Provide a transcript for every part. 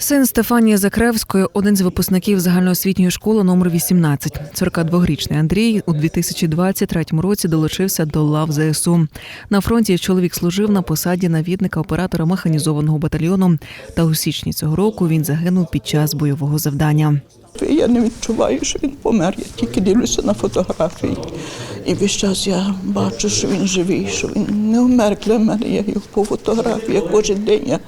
Син Стефанії Закревської, один з випускників загальноосвітньої школи номер 18. 42-річний Андрій у 2023 році долучився до лав ЗСУ. На фронті чоловік служив на посаді навідника оператора механізованого батальйону. Та у січні цього року він загинув під час бойового завдання. Я не відчуваю, що він помер. Я тільки дивлюся на фотографії. І весь час я бачу, що він живий, що він не вмер для мене. Я його по фотографіях кожен день я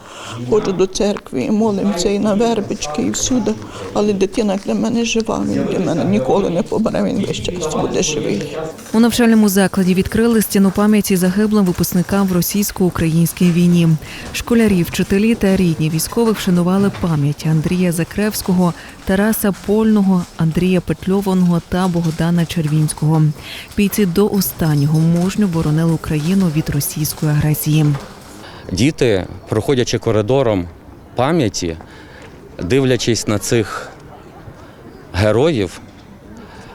ходжу до церкви і молимося і на вербички, і всюди. Але дитина для мене жива, він для мене ніколи не помре, він весь час буде живий. У навчальному закладі відкрили стіну пам'яті загиблим випускникам в російсько-українській війні. Школярі, вчителі та рідні військових вшанували пам'ять Андрія Закревського, Тараса Польного, Андрія Петльованого та Богдана Червінського. Бійці до останнього мужньо боронили Україну від російської агресії. Діти, проходячи коридором пам'яті, дивлячись на цих героїв,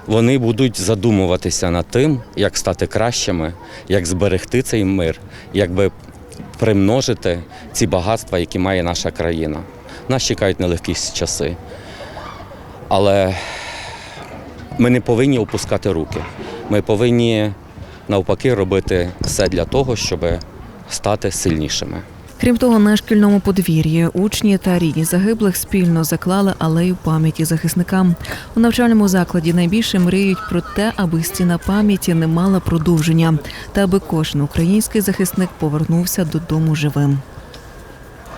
вони будуть задумуватися над тим, як стати кращими, як зберегти цей мир, як би примножити ці багатства, які має наша країна. Нас чекають нелегкі часи. Але ми не повинні опускати руки. Ми повинні навпаки робити все для того, щоб стати сильнішими. Крім того, на шкільному подвір'ї учні та рідні загиблих спільно заклали алею пам'яті захисникам. У навчальному закладі найбільше мріють про те, аби стіна пам'яті не мала продовження, та аби кожен український захисник повернувся додому живим.